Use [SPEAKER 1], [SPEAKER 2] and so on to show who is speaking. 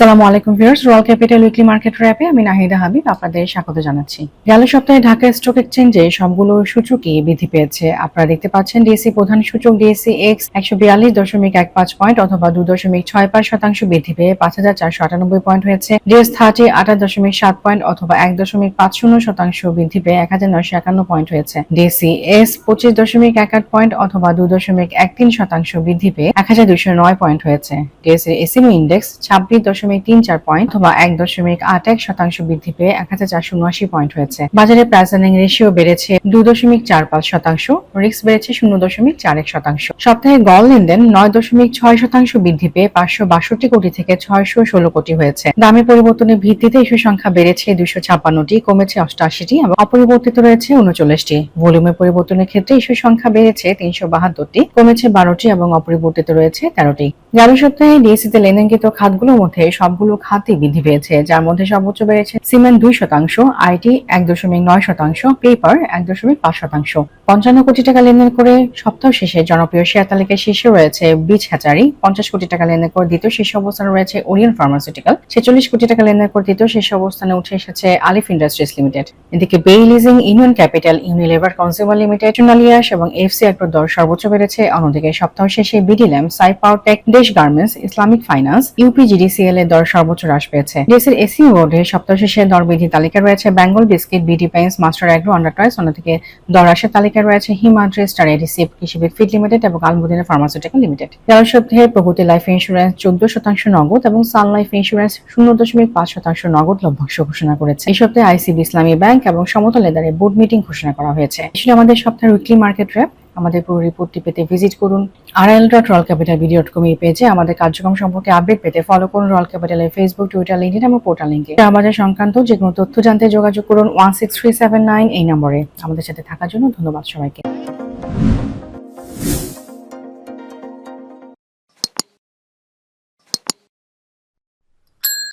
[SPEAKER 1] আসসালামু আলাইকুম viewers, royal capital weekly market র্যাপে আমি নাহিদা হাবিব আপনাদের স্বাগত জানাচ্ছি। গেল সপ্তাহে ঢাকা স্টক এক্সচেঞ্জে সবগুলো সূচকই বৃদ্ধি পেয়েছে। আপনারা দেখতে পাচ্ছেন ডিএসসি প্রধান সূচক ডিএসসি এক্স একশো বিয়াল্লিশ দশমিক এক পাঁচ পয়েন্ট অথবা দু দশমিক ছয় পাঁচ শতাংশ বৃদ্ধি পেয়ে পাঁচ হাজার চারশো আটানব্বই পয়েন্ট হয়েছে। ডিএস থার্টি আঠাশ দশমিক সাত পয়েন্ট অথবা এক দশমিক পাঁচ শূন্য শতাংশ বৃদ্ধি পেয়ে এক হাজার নয়শো একান্ন পয়েন্ট হয়েছে। ডিএসসি এস পঁচিশ দশমিক এক আট পয়েন্ট অথবা দু দশমিক এক তিন শতাংশ বৃদ্ধি পেয়ে এক হাজার দুশো নয় পয়েন্ট হয়েছে। ডিএসসি এসিমি ইন্ডেক্স ছাব্বিশ দশমিক তিন চার পয়েন্ট অথবা এক দশমিক আট এক শতাংশ বৃদ্ধি পেয়ে এক হাজার চারশো উনআশি পয়েন্ট হয়েছে। বাজারে রেশিও বেড়েছে দশমিক চার পাঁচ শতাংশ বেড়েছে শূন্য দশমিক চার এক শতাংশ। সপ্তাহে লেনদেন নয় দশমিক ছয় শতাংশ বৃদ্ধি পেয়ে পাঁচশো বাষট্টি কোটি থেকে ছয়শো ষোলো কোটি হয়েছে। দামে পরিবর্তনের ভিত্তিতে ইস্যু সংখ্যা বেড়েছে দুশো ছাপ্পান্নটি, কমেছে অষ্টআশিটি এবং অপরিবর্তিত রয়েছে উনচল্লিশটি। ভলিউমের পরিবর্তনের ক্ষেত্রে ইস্যু সংখ্যা বেড়েছে তিনশো বাহাত্তরটি, কমেছে বারোটি এবং অপরিবর্তিত রয়েছে তেরোটি। গেল সপ্তাহে ডিএসসিতে লেনদেনকৃত খাতগুলোর মধ্যে সবগুলো খাতই বৃদ্ধি পেয়েছে, যার মধ্যে সর্বোচ্চ বেড়েছে সিমেন্ট দুই শতাংশ আইটি এক দশমিক নয় শতাংশ পেপার এক দশমিক পাঁচ শতাংশ। পঞ্চান্ন কোটি টাকা লেনদেন করে সপ্তাহ শেষে জনপ্রিয় শেয়ার তালিকায় শীর্ষে রয়েছে বীজ হ্যাচারি পঞ্চাশ কোটি টাকা লেনদেন করে দ্বিতীয় শীর্ষ অবস্থানে রয়েছে ওরিয়ন ফার্মাসিউটিক্যাল ছেচল্লিশ কোটি টাকা লেনদেন করে তৃতীয় শীর্ষ অবস্থানে উঠে এসেছে আলিফ ইন্ডাস্ট্রিজ লিমিটেড এদিকে Bay leasing union capital Unilever consumer limited সোনালিয়াস এবং এফসি অ্যাগ্রোর দর সর্বোচ্চ বেড়েছে। অন্যদিকে সপ্তাহ শেষে বিডিল্যাম সাইপাওয়ার tech Desh garments Islamic finance UPGDCL এর দর সর্বোচ্চ হ্রাস পেয়েছে। ডিএসির এসি বোর্ডে সপ্তাহ শেষে দর বৃদ্ধি তালিকা রয়েছে Bengal biscuit BD pens master agro আন্ডারটয়েস অন্যদিকে দর হ্রাসের তালিকায় রয়েছে হিমাদ্রি, স্টার এডিসিপ কৃষিবিদ ফিড লিমিটেড এবং আলমুদিনা ফার্মাসিউটিক্যাল লিমিটেড। গেল সপ্তাহে প্রগতি লাইফ ইন্স্যুরেন্স চোদ্দ শতাংশ নগদ এবং সান লাইফ ইন্স্যুরেন্স শূন্য দশমিক পাঁচ শতাংশ নগদ লভ্যাংশ ঘোষণা করেছে। এই সপ্তাহে আইসিবি ইসলামী ব্যাংক এবং সমতল লেদারে বোর্ড মিটিং ঘোষণা করা হয়েছে। আমাদের সপ্তাহের উইকলি মার্কেট র্যাপ আমাদের পুরো রিপোর্টটি পেতে ভিজিট করুন। আর dot capital video dot com এই পেজে আমাদের কার্যক্রম সম্পর্কে আপডেট পেতে ফলো করুন রল ক্যাপিটালের ফেসবুক টুইটার লিঙ্কডিন এবং পোর্টাল লিঙ্কে আমাদের সংক্রান্ত যে কোনো তথ্য জানতে যোগাযোগ করুন one six three seven nine এই নম্বরে। আমাদের সাথে থাকার জন্য ধন্যবাদ সবাইকে।